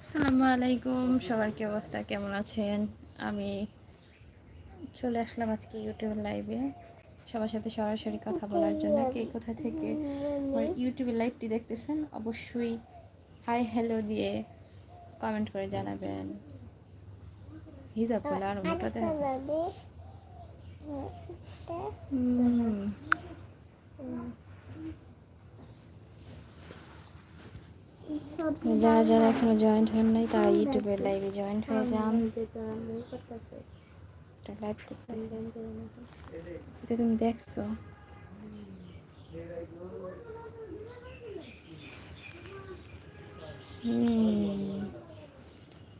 আসসালামু আলাইকুম সবার কি অবস্থা কেমন আছেন আমি চলে আসলাম আজকে ইউটিউব লাইভে সবার সাথে সরাসরি কথা বলার জন্য কে কোথা থেকে ইউটিউবের লাইভটি দেখতেছেন অবশ্যই হাই হ্যালো দিয়ে কমেন্ট করে জানাবেন আরও মোটা দেখা যায়। হুম। যারা যারা এখনও জয়েন্ট হন নাই তারা ইউটিউবের লাইভে জয়েন্ট হয়ে যান। লাইভ করতেছে। তুমি দেখছ?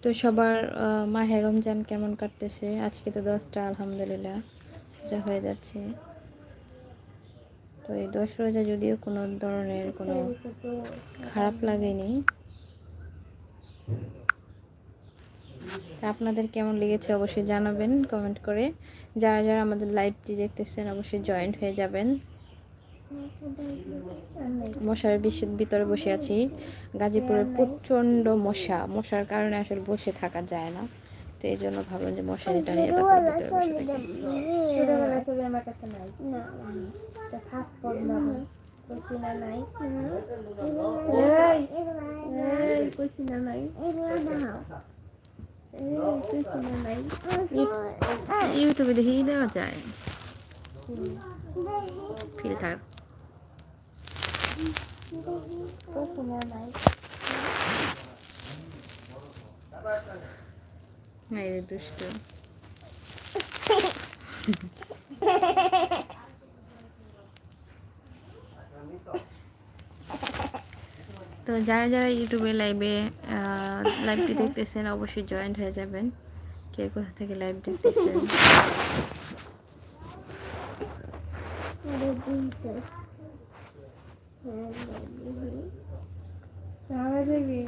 তো সবার মাহে রমজান কেমন কাটতেছে? আজকে তো দশটা আলহামদুলিল্লাহ। যা হয়ে যাচ্ছে। তো এই দশ রোজা যদিও কোনো ধরনের কোনো খারাপ লাগেনি। আপনাদের কেমন লেগেছে অবশ্যই জানাবেন কমেন্ট করে। যারা যারা আমাদের লাইভটি দেখতেছেন অবশ্যই জয়েন্ট হয়ে যাবেন। মশার ভিতরে বসে আছি। গাজীপুরে প্রচণ্ড মশা। মশার কারণে আসলে বসে থাকা যায় না। তো এই জন্য ভাবলাম যে মশারি নিয়ে তারপর ভিতরে বসে থাকি ছোটবেলা ছবি আমার কাছে নাই থাক না এই ইউটিউবে দেখেই দেওয়া যায়। ফিল্টার কইছি না নাই মেরে দুষ্ট। তো যারা যারা ইউটিউবে লাইভে লাইভটি দেখতেছেন, অবশ্যই জয়েন্ট হয়ে যাবেন। কে কোথা থেকে লাইভ দেখতেছেন? আরে দিনতে সারা দেবে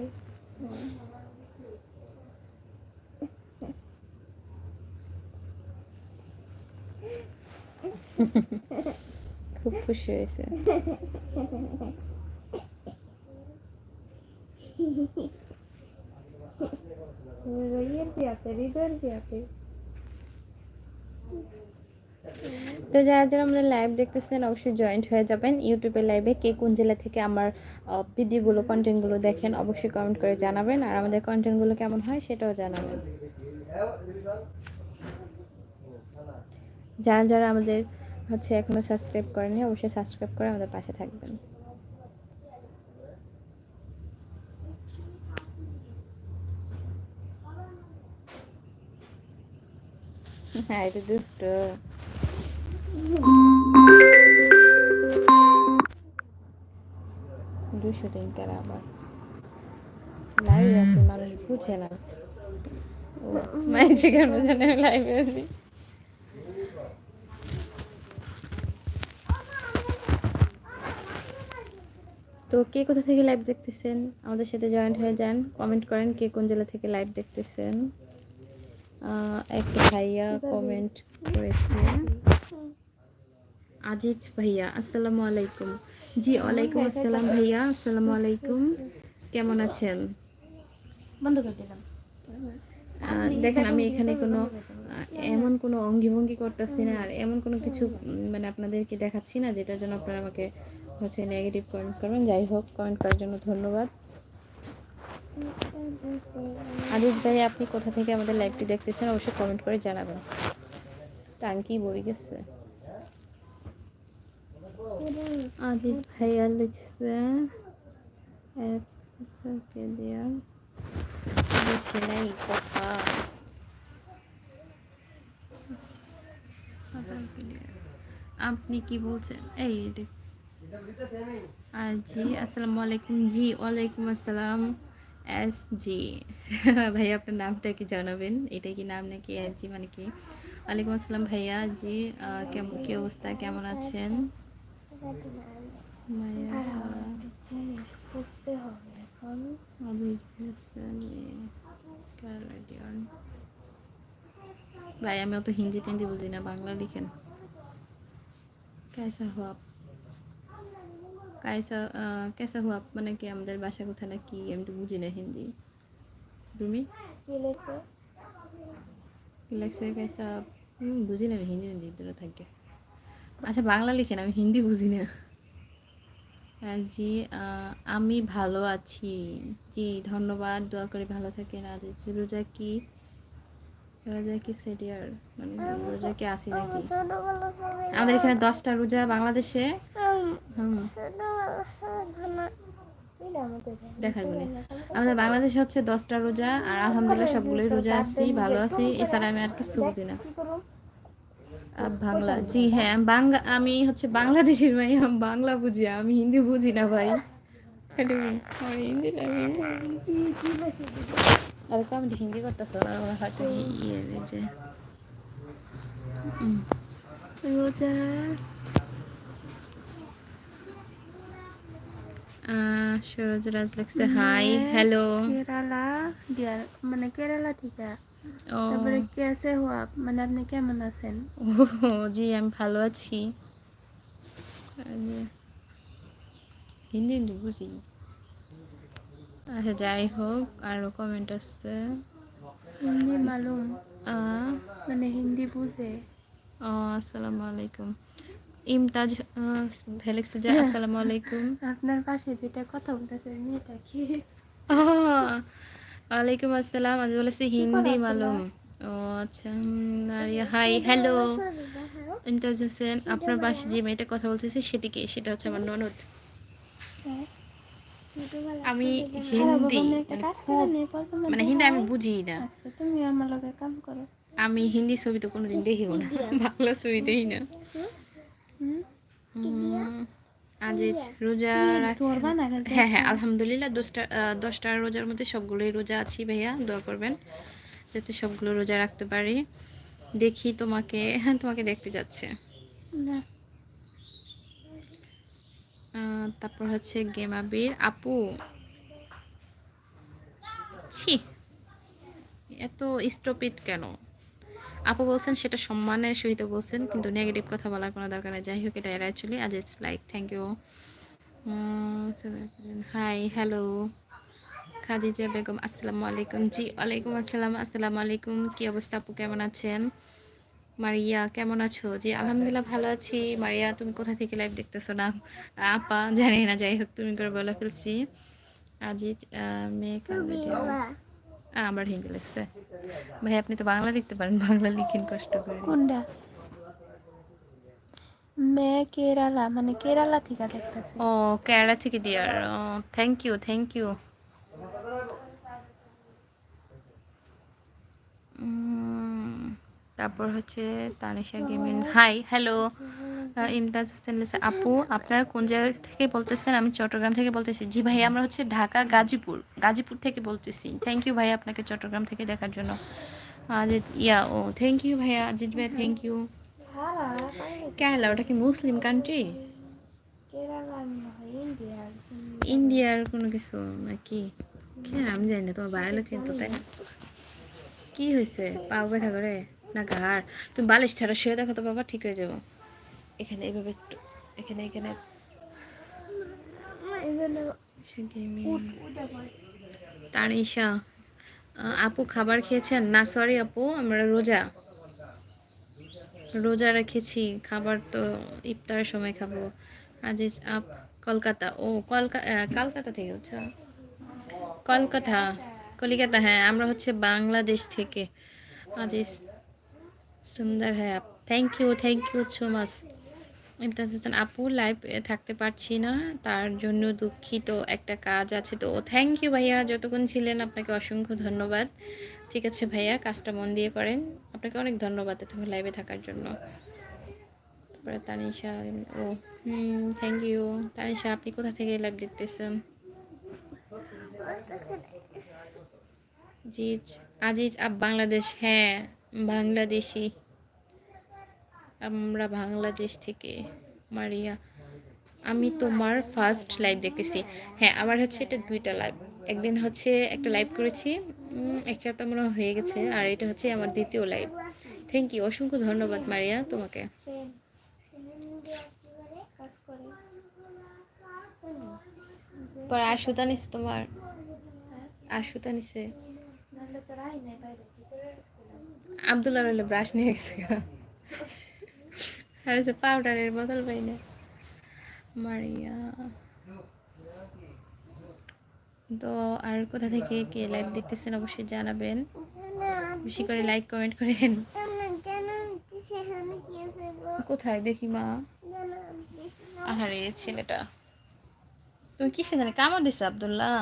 খুব খুশি হয়েছে। তো যারা যারা আমাদের লাইভ দেখতেছেন, অবশ্যই জয়েন্ট হয়ে যাবেন। ইউটিউবে লাইভে কে কোন জেলা থেকে আমার ভিডিওগুলো কন্টেন্টগুলো দেখেন, অবশ্যই কমেন্ট করে জানাবেন। আর আমাদের কন্টেন্টগুলো কেমন হয় সেটাও জানাবেন। যারা যারা আমাদের হচ্ছে এখনও সাবস্ক্রাইব করেনি অবশ্যই সাবস্ক্রাইব করে আমাদের পাশে থাকবেন। হ্যাঁ দুশো আবার। মানুষ বুঝে না। লাইভে তো কে কোথা থেকে লাইভ দেখতেছেন? আমাদের সাথে জয়েন্ট হয়ে যান। কমেন্ট করেন কে কোন জেলা থেকে লাইভ দেখতেছেন। আহ, এক ভাইয়া কমেন্ট করেছে। আজিজ ভাইয়া আসসালামু আলাইকুম। জি ওয়ালাইকুম আসসালাম ভাইয়া আসসালামু আলাইকুম। কেমন আছেন? বন্ধ করে দিলাম। দেখেন আমি এখানে কোনো এমন কোনো অঙ্গি ভঙ্গি করতেছি না আর এমন কোনো কিছু মানে আপনাদেরকে দেখাচ্ছি না যেটার জন্য আপনারা আমাকে হচ্ছে নেগেটিভ কমেন্ট করবেন। যাই হোক কমেন্ট করার জন্য ধন্যবাদ। আদিত ভাই আপনি কোথা থেকে আমাদের লাইভটি দেখতেছেন? অবশ্যই কমেন্ট করে জানাবেন। টাঙ্কি বড়ি গেছে। আজিজ ভাইয়া লিখছে বুঝি নাই কথা। আপনি কি বলছেন? এই আচ্ছা, জি আসসালামু আলাইকুম জি, ওয়ালাইকুম আসসালাম, এস জি। ভাই আপনার নামটা কি জানাবেন, এটা কি নাম নাকি, এস জি মানে কি? ওয়ালাইকুম আসসালাম ভাইয়া, জি কেমন, কি অবস্থা, কেমন আছেন? ভাই আমি অত হিন্দি টিন্দি বুঝি না, বাংলা লিখেন। কেসা হো কায়সা কেসা হুয়া মানে কি আমাদের বাসা কোথায় না কি? আমি তো বুঝি না হিন্দি। রুমি? কি লাগছে কায়সা বুঝি না আমি হিন্দি হিন্দি দূরে থাকে। আচ্ছা বাংলা লিখেন আমি হিন্দি বুঝি না। হ্যাঁ, জি আমি ভালো আছি। জি ধন্যবাদ দোয়া করে ভালো থাকেন। আর রোজা কি? রোজা কি সেডিয়ার মানে রোজা কি আসি নাকি? আমাদের এখানে দশটা রোজা বাংলাদেশে। দেখার বলে। আমাদের বাংলাদেশে হচ্ছে দশটা রোজা আর আলহামদুলিল্লাহ সবগুলোই রোজা আছি ভালো আছি। এছাড়া আমি আর কিছু বুঝি না। বাংলা জি হ্যাঁ বাংলা আমি হচ্ছে বাংলাদেশের ভাই আমি বাংলা বুঝি আমি হিন্দি বুঝি না ভাই। এটুকুই। হিন্দি না আর কমেডি হিন্দি করতেছে না ওরা হয়তো ইয়ে যে রোজা আহ, সরোজরাজ লিখছে হাই হ্যালো কেরালা ডিয়ার মানে কেরালা থেকে তারপরে কেসে হুয়া মানে আপনি কেমন আছেন ও জি আমি ভালো আছি হিন্দি হিন্দি বুঝি আচ্ছা যাই হোক আরও কমেন্ট আসছে। হিন্দি মালুম। মানে হিন্দি বুঝে। ও আসসালামু আলাইকুম। ইমতাজ ভেলেক্স যে আসসালামু আলাইকুম। আপনার পাশে যেটা কথা বলতেছে মেয়েটা কি? ওয়ালাইকুম আসসালাম। আজ বলেছি হিন্দি মালুম। ও আচ্ছা আর হাই হ্যালো। ইমতাজ হোসেন আপনার পাশে যে মেয়েটা কথা বলতেছে সেটি কি? সেটা হচ্ছে আমার ননদ। আমি হিন্দি মানে খুব মানে হিন্দি আমি বুঝি না। আচ্ছা তুমি আমার লগে কাম করো। আমি হিন্দি ছবি তো কোনোদিন দেখিব না বাংলা ছবি দেখি না। হুম? উম, আজ এই রোজা হ্যাঁ হ্যাঁ আলহামদুলিল্লাহ দশটা দশটা রোজার মধ্যে সবগুলোই রোজা আছি ভাইয়া দোয়া করবেন। যাতে সবগুলো রোজা রাখতে পারি। দেখি তোমাকে হ্যাঁ তোমাকে দেখতে যাচ্ছে। না তারপর হচ্ছে গেমাবির আপু, ছি, এত স্টপিট কেন? আপু বলছেন সেটা সম্মানের সহিত বলছেন, কিন্তু নেগেটিভ কথা বলার কোনো দরকার নেই। যাই হোক, এটা এড়াই চলি আজ it's like thank you hi hello Khadija Begum, আসসালামু আলাইকুম। জি, ওয়ালাইকুম আসসালাম। আসসালামু আলাইকুম। কী অবস্থা আপু? কেমন আছেন? মারিয়া কেমন আছো? জি আলহামদুলিল্লাহ ভালো আছি। মারিয়া তুমি কোথা থেকে লাইভ দেখতেছো না? আপা জানি না যাই হোক তুমি করে বলে ফেলছি। আজিজ মেয়ে আমার হিন্দি লিখছে। ভাই আপনি তো বাংলা লিখতে পারেন বাংলা লিখেন কষ্ট করে। কোনটা? মে কেরালা মানে কেরালা থেকে দেখতেছে। ও কেরালা থেকে dear thank you thank you তারপর হচ্ছে Tanisha gaming hi hello Imtaz Hossain আপু আপনারা কোন জায়গা থেকে বলতেছেন? আমি চট্টগ্রাম থেকে বলতেছি। জি ভাই আমরা হচ্ছে ঢাকা গাজীপুর গাজীপুর থেকে বলতেছি। থ্যাংক ইউ ভাই আপনাকে চট্টগ্রাম থেকে দেখার জন্য। আজিজ ইয়া ও থ্যাংক ইউ ভাইয়া আজিজ ভাই থ্যাংক ইউ কেরালা ওটা কি মুসলিম কান্ট্রি ইন্ডিয়ার কোনো কিছু নাকি? কি আমি জানি না তোমার বায়োলো চিন্তা তাই না? কি হয়েছে পা ব্যথা করে? না ঘাড়। তুমি বালিশ ছাড়া শুয়ে দেখো তো বাবা, ঠিক হয়ে যাব। এখানে এইভাবে একটু, এখানে এখানে। তানিশা আপু খাবার খেয়েছেন? না সরি আপু, আমরা রোজা। রোজা রেখেছি, খাবার তো ইফতারের সময় খাব। আজিজ আপ, কলকাতা। ও কলকাতা কলকাতা থেকে হচ্ছে। কলকাতা, কলিকাতা হ্যাঁ আমরা হচ্ছে বাংলাদেশ থেকে। আজিজ সুন্দর হ্যাঁ। Up thank you thank you so much Imtaz Hasan আপু লাইভ থাকতে পারছি না তার জন্য দুঃখিত একটা কাজ আছে। তো থ্যাংক ইউ ভাইয়া যতক্ষণ ছিলেন আপনাকে অসংখ্য ধন্যবাদ। ঠিক আছে ভাইয়া কাজটা মন দিয়ে করেন। আপনাকে অনেক ধন্যবাদ তুমি লাইভে থাকার জন্য। তারপরে তানিশা ও হুম থ্যাংক ইউ তানিশা আপনি কোথা থেকে লাইভ দেখতেছেন? জিজ আজিজ আপ বাংলাদেশ হ্যাঁ। বাংলাদেশি। আমরা বাংলাদেশ থেকে, মারিয়া। আমি তোমার ফার্স্ট লাইভ দেখতেছি। হ্যাঁ আমার হচ্ছে এটা দুইটা লাইভ একদিন হচ্ছে একটা লাইভ করেছি একটা তো মনে হয়ে গেছে, আর এটা হচ্ছে আমার দ্বিতীয় লাইভ থ্যাংক ইউ অসংখ্য ধন্যবাদ, মারিয়া, তোমাকে। সুতা নিছে তোমার। আর সুতা নিছে। আবদুল্লাহ রইলে ব্রাশ নিয়ে গেছে আর হচ্ছে পাউডারের বোতল পাই না। মারিয়া। তো আর কোথা থেকে কে লাইভ দেখতেছেন অবশ্যই জানাবেন। বেশি করে লাইক কমেন্ট করেন। কোথায় দেখি মা? আহারে ছেলেটা। তুমি কিসে জানে? কামড় দিছে আবদুল্লাহ?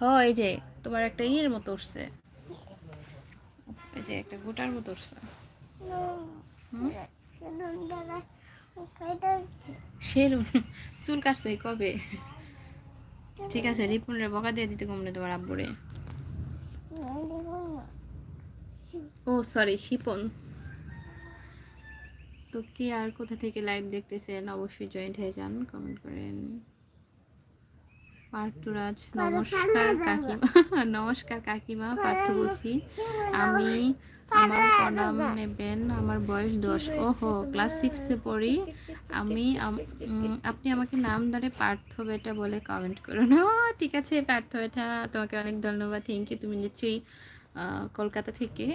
হ এই যে তোমার একটা ইয়ের মতো উঠছে। যে একটা গোটার মতো উঠছে। চুল কাটছে, কবে? ঠিক আছে, রিপুনের বকা দিয়ে দিতে কমনে তোমার আব্বুরে। ও সরি শিপন। তো কি আর কোথা থেকে লাইভ দেখতেছেন, অবশ্যই জয়েন্ট হয়ে যান কমেন্ট করেন। পার্থরাজ নমস্কার কাকিমা। নমস্কার কাকিমা পার্থ বলছি আমি আমার প্রণাম নেবেন আমার বয়স দশ। ওহো ক্লাস সিক্সে পড়ি। আমি আপনি আমাকে নাম ধরে পার্থ বেটা বলে কমেন্ট করুন। ও ঠিক আছে পার্থ বেটা তোমাকে অনেক ধন্যবাদ। থ্যাংক ইউ তুমি নিশ্চয়ই কলকাতা থেকে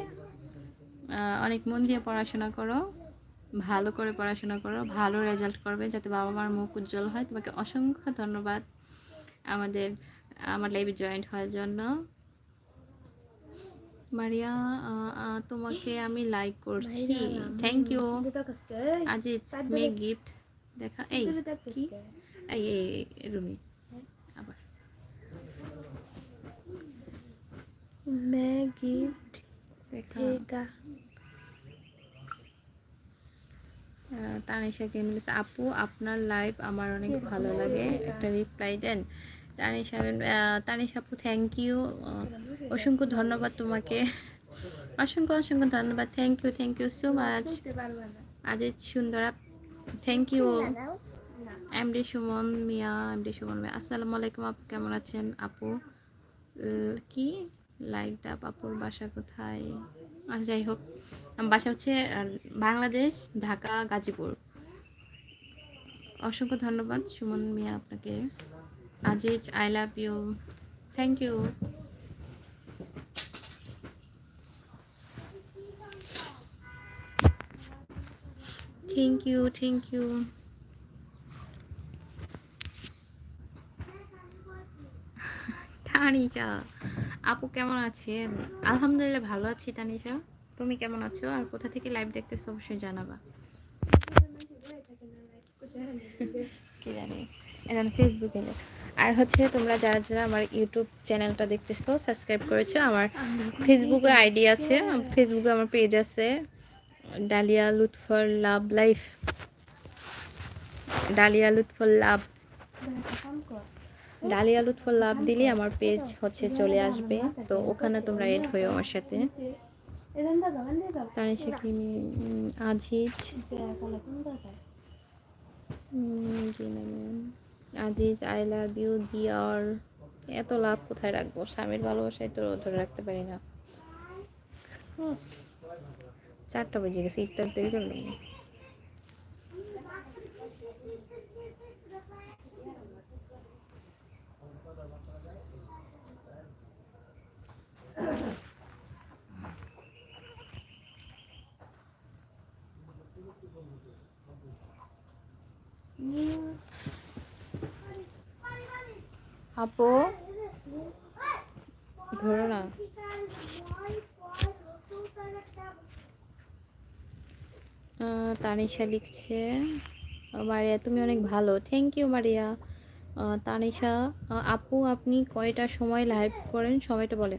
অনেক মন দিয়ে পড়াশোনা করো ভালো করে পড়াশোনা করো ভালো রেজাল্ট করবে যাতে বাবা মার মুখ উজ্জ্বল হয়। তোমাকে অসংখ্য ধন্যবাদ। আমাদের আমার লাইভে জয়েন্ট হওয়ার জন্য। মারিয়া তোমাকে আমি লাইক করছি। থ্যাংক ইউ আজিজ মে গিফট দেখা। এই কি? এই রুমি আবার। মে গিফট দেখা তানিশা কে মিলেছে আপু আপনার লাইভ আমার অনেক ভালো লাগে। একটা রিপ্লাই দেন। তানিশা তানিশা আপু থ্যাংক ইউ অসংখ্য ধন্যবাদ তোমাকে। অসংখ্য অসংখ্য ধন্যবাদ। Thank you thank you so much Aziz Sundara thank you MD Suman Mia MD Suman Mia আসসালামু আলাইকুম আপু, কেমন আছেন আপু? কি? লাইক ডাব আপুর বাসা কোথায়? আচ্ছা যাই হোক। বাসা হচ্ছে বাংলাদেশ, ঢাকা, গাজীপুর। অসংখ্য ধন্যবাদ সুমন মিয়া আপনাকে। Aziz I love you thank you thank you thank you Tanisha আপু কেমন আছেন? আলহামদুলিল্লাহ ভালো আছি তানিশা। তুমি কেমন আছো? আর কোথা থেকে লাইভ দেখতেছো অবশ্যই জানাবা। কি জানি এখন ফেসবুকে। আর হচ্ছে তোমরা যারা যারা আমার ইউটিউব চ্যানেলটা দেখতেছো সাবস্ক্রাইব করেছ, আমার ফেসবুকে আইডি আছে ফেসবুকে আমার পেজ আছে Dalia Lutfor love life Dalia Lutfor love Dalia Lutfor love দিলে আমার পেজ হচ্ছে চলে আসবে। তো ওখানে তোমরা এড হয়েও আমার সাথে। আজিজ। জি না Aziz, I love you dear এত লাভ কোথায় রাখব? স্বামীর ভালোবাসায় তো ধরে রাখতে পারি না। চারটা বেজে গেছে, ইফতার দেরি করলাম আপু? ধরো না। তানিশা লিখছে মারিয়া, তুমি অনেক ভালো। থ্যাংক ইউ মারিয়া। তানিশা আপু, আপনি কয়টা সময় লাইভ করেন? সময়টা বলে।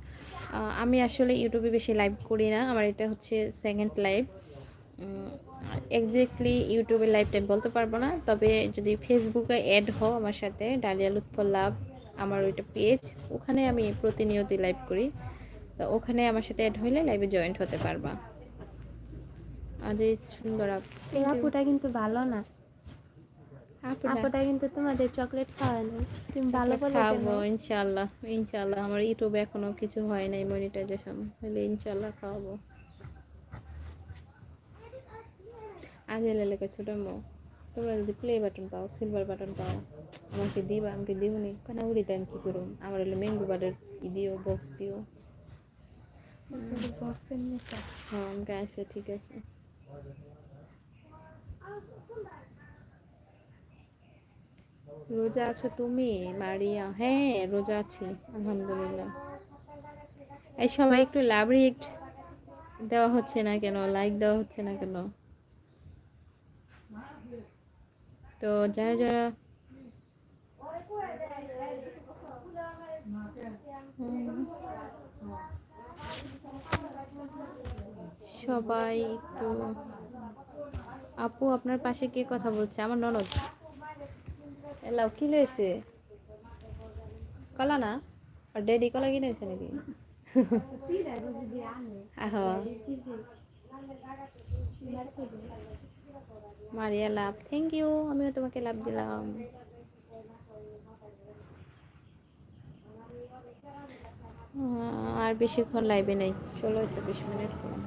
আমি আসলে ইউটিউবে বেশি লাইভ করি না। আমার এটা হচ্ছে সেকেন্ড লাইভ এক্স্যাক্টলি ইউটিউবে লাইভ টাইম বলতে পারব না। তবে যদি ফেসবুকে অ্যাড হও আমার সাথে, ডালিয়া লুৎফর লাভ আমার ওইটা পেজ ওখানে আমি প্রতিনিয়তই লাইভ করি। তো ওখানে আমার সাথে অ্যাড হইলে লাইভে জয়েন্ট হতে পারবা। আজ এই সুন্দর আপুটা কিন্তু ভালো না। আপুটা? কিন্তু তোমাদের চকলেট খাওয়ায় না তুমি ভালো বলে খাব ইনশাআল্লাহ ইনশাআল্লাহ। আমার ইউটিউবে এখনও কিছু হয় নাই মনিটাইজেশন হলে ইনশাআল্লাহ খাওয়াবো। আজ এলে লেগে ছোট মো। তোমরা যদি প্লে বাটন পাও সিলভার বাটন পাও, আমাকে দিবা, আমাকে দিবনি কেন উড়িতে আমি কী করুম? আমার হলো ম্যাঙ্গো বারের ই দিও বক্স দিও। হ্যাঁ আমাকে আছে ঠিক আছে। রোজা আছো তুমি, মারিয়া? হ্যাঁ রোজা আছি, আলহামদুলিল্লাহ। এই সবাই একটু লাভ রিয়েক্ট দেওয়া হচ্ছে না কেন লাইক দেওয়া হচ্ছে না কেন? তো যারা যারা সবাই একটু আপু আপনার পাশে কে কথা বলছে? আমার ননদ। এলাও কি লয়েছে কলা না? আর ডেডি কলা কিনেছে নাকি? আহ। মারিয়া লাভ থ্যাংক ইউ আমিও তোমাকে লাভ দিলাম আর বেশিক্ষণ লাইভে নেই মিনিট হলো।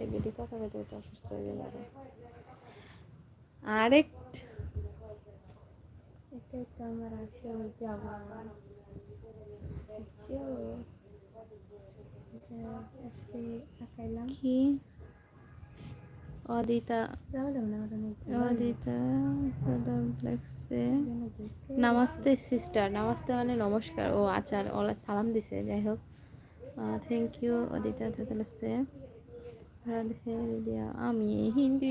এই বিধি কথা কথা অসুস্থ আরেক আমার কি? অদিতা। অদিতা সাদাপ্লেক্সে নামাস্তে সিস্টার। নামাস্তে মানে নমস্কার। ও আচার ওলা সালাম দিছে যাই হোক। থ্যাংক ইউ অদিতা সাদাপ্লেক্সে রাধে দিয়া আমি হিন্দি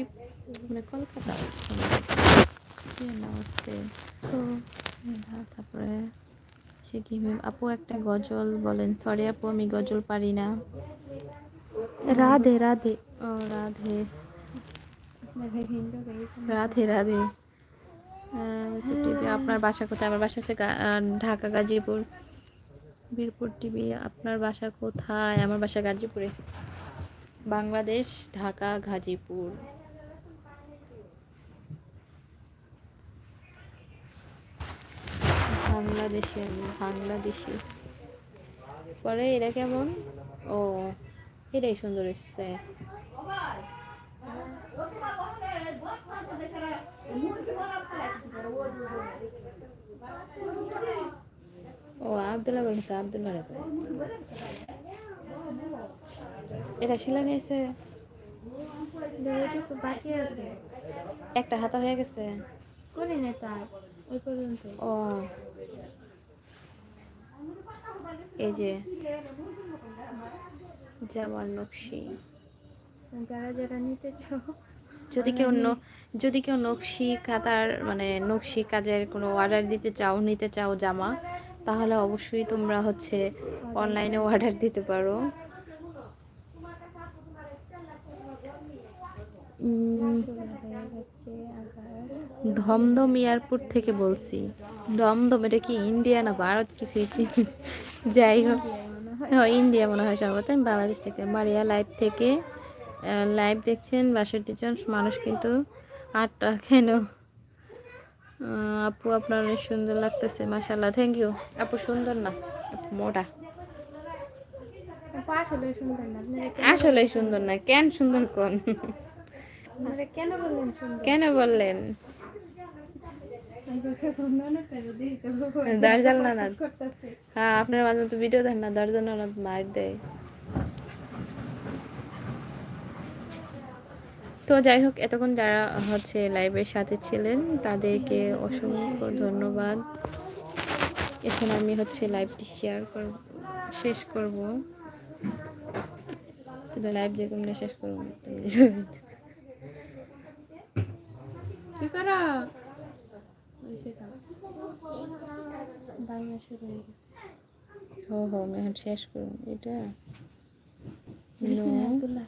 মানে কলকাতা। নমস্তে? তো তারপরে? সে কি আপু একটা গজল বলেন। সরি আপু আমি গজল পারি না। রাধে রাধে। ও রাধে। হিন্দু রাধে রাধে। আপনার বাসা কোথায়? আমার বাসা হচ্ছে গা- ঢাকা গাজীপুর। বীরপুর টিভি আপনার বাসা কোথায়? আমার বাসা গাজীপুরে। বাংলাদেশ ঢাকা গাজীপুর। বাংলাদেশে বাংলাদেশি। পরে এরা কেমন? ও এটাই সুন্দর এসছে ও আবদুল্লাহ বলছে আবদুল্লাহ। এটা শিলা নিয়েছে? বাকি আছে। একটা হাতা হয়ে গেছে। করি না ও। এই যে জামার নকশি। যারা যারা নিতে চাও। যদি কেউ যদি কেউ নকশি খাতার মানে নকশি কাজের কোনো অর্ডার দিতে চাও নিতে চাও জামা তাহলে অবশ্যই তোমরা হচ্ছে অনলাইনে। অর্ডার দিতে পারো। আবার দমদম এয়ারপোর্ট থেকে বলছি। দমদম এটা কি ইন্ডিয়া না ভারত? কিছুই চিনি- যাই হোক। হ্যাঁ ইন্ডিয়া মনে হয় সম্ভবত আমি বাংলাদেশ থেকে। মারিয়া লাইভ থেকে লাইভ দেখছেন বাষট্টি জন মানুষ কিন্তু। আটটা কেন? আপু আপনার অনেক সুন্দর লাগতেছে মাশাল্লাহ থ্যাংক ইউ আপু সুন্দর না? আপু মোটা। আসলে সুন্দর না। কেন- সুন্দর কেন কোন? কেন বললেন কেন বললেন? দরজাল নানাদ। হ্যাঁ আপনার মাঝে মতো ভিডিও দেন না দশজন মার দেয়। তো যাই হোক এতক্ষণ যারা হচ্ছে লাইভের সাথে ছিলেন তাদেরকে অসংখ্য ধন্যবাদ। এখন আমি হচ্ছে লাইভটি শেয়ার করব শেষ করব। লাইভ যে কেমনে শেষ করব। কি করো? ওইসে বাংলা শুরু হয়ে গেছে হো হো আমি এখন শেষ করব এটা. আব্দুল্লাহ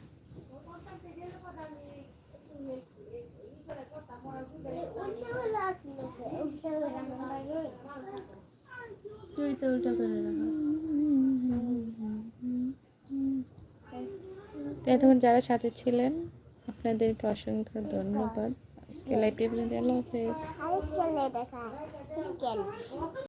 তুই তো উল্টো করে এতক্ষণ যারা সাথে ছিলেন, আপনাদেরকে অসংখ্য ধন্যবাদ আজকে লাইভ পর্যন্ত আল্লাহ হাফেজ Geld, der kann. Geld.